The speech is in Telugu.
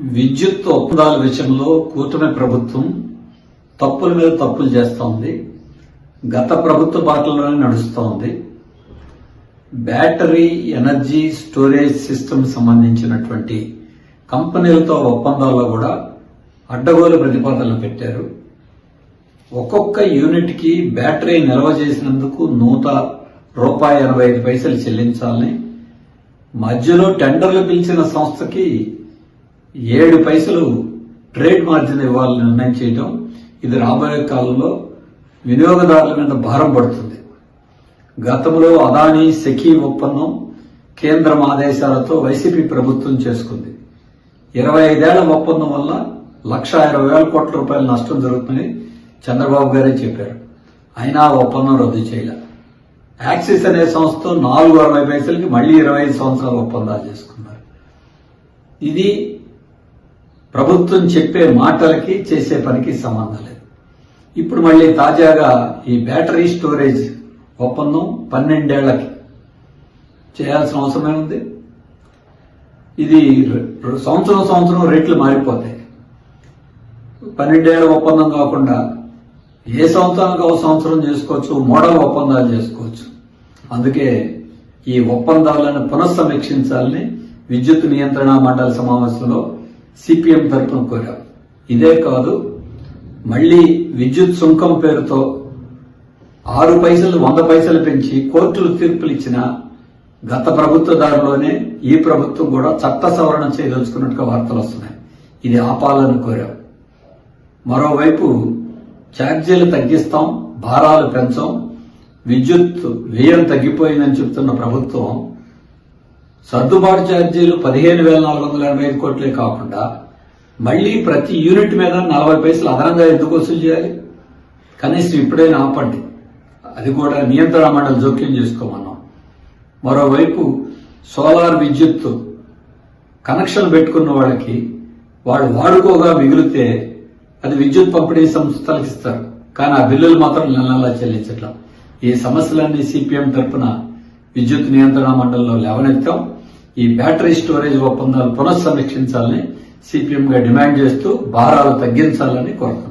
విద్యుత్ ఒప్పందాల విషయంలో కూటమి ప్రభుత్వం తప్పుల మీద తప్పులు చేస్తోంది. గత ప్రభుత్వ బాటలోనే నడుస్తోంది. బ్యాటరీ ఎనర్జీ స్టోరేజ్ సిస్టమ్ సంబంధించినటువంటి కంపెనీలతో ఒప్పందాల్లో కూడా అడ్డగోలు ప్రతిపాదనలు పెట్టారు. ఒక్కొక్క యూనిట్కి బ్యాటరీ నిల్వ చేసినందుకు నూట రూపాయి ఎనభై ఐదు పైసలు చెల్లించాలని మధ్యలో టెండర్లు పిలిచిన సంస్థకి ఏడు పైసలు ట్రేడ్ మార్జిన్ ఇవ్వాలని నిర్ణయం చేయటం ఇది రాబోయే కాలంలో వినియోగదారుల మీద భారం పడుతుంది. గతంలో అదానీ సెకీ ఒప్పందం కేంద్రం ఆదేశాలతో వైసీపీ ప్రభుత్వం చేసుకుంది. ఇరవై ఐదేళ్ళ ఒప్పందం వల్ల లక్ష ఇరవై వేల కోట్ల రూపాయల నష్టం జరుగుతుందని చంద్రబాబు గారే చెప్పారు. అయినా ఆ ఒప్పందం రద్దు చేయలే. యాక్సిస్ అనే సంస్థ నాలుగు అరవై పైసలకి మళ్ళీ ఇరవై ఐదు సంవత్సరాల ఒప్పందాలు చేసుకున్నారు. ఇది ప్రభుత్వం చెప్పే మాటలకి చేసే పనికి సంబంధం లేదు. ఇప్పుడు మళ్ళీ తాజాగా ఈ బ్యాటరీ స్టోరేజ్ ఒప్పందం పన్నెండేళ్ళకి చేయాల్సిన అవసరమే ఉంది ఇది సంవత్సరం సంవత్సరం రేట్లు మారిపోతాయి. పన్నెండేళ్ళ ఒప్పందం కాకుండా ఏ సంవత్సరానికి ఒక సంవత్సరం చేసుకోవచ్చు మోడల్ ఒప్పందాలు చేసుకోవచ్చు. అందుకే ఈ ఒప్పందాలను పునఃసమీక్షించాలని విద్యుత్ నియంత్రణ మండలి సమావేశంలో సిపిఎం తరఫున కోరాం. ఇదే కాదు మళ్ళీ విద్యుత్ సుంకం పేరుతో ఆరు పైసలు వంద పైసలు పెంచి కోర్టులు తీర్పులు ఇచ్చిన గత ప్రభుత్వ దారిలోనే ఈ ప్రభుత్వం కూడా చట్ట సవరణ చేయదలుచుకున్నట్టుగా వార్తలు వస్తున్నాయి. ఇది ఆపాలని కోరాం. మరోవైపు ఛార్జీలు తగ్గిస్తాం భారాలు పెంచాం విద్యుత్ వ్యయం తగ్గిపోయిందని చెప్తున్న ప్రభుత్వం సర్దుబాటు ఛార్జీలు పదిహేను వేల నాలుగు వందల ఎనభై ఐదు కోట్లే కాకుండా మళ్ళీ ప్రతి యూనిట్ మీద నలభై పైసలు అదనంగా ఎందుకు వసూలు చేయాలి? కనీసం ఇప్పుడైనా ఆపండి. అది కూడా నియంత్రణ మండలి జోక్యం చేసుకోమన్నాం. మరోవైపు సోలార్ విద్యుత్ కనెక్షన్ పెట్టుకున్న వాళ్ళకి వాడు వాడుకోగా మిగిలితే అది విద్యుత్ పంపిణీ సంస్థలకు ఇస్తారు. కానీ ఆ బిల్లులు మాత్రం నెల నెలా చెల్లించట్లా. ఈ సమస్యలన్నీ సిపిఎం తరఫున విద్యుత్ నియంత్రణ మండలిలో లేవనెత్తాం. ఈ బ్యాటరీ స్టోరేజ్ ఒప్పందాలు పునఃసమీక్షించాలని సిపిఎం గా డిమాండ్ చేస్తూ భారాలు తగ్గించాలని కోరుతున్నాం.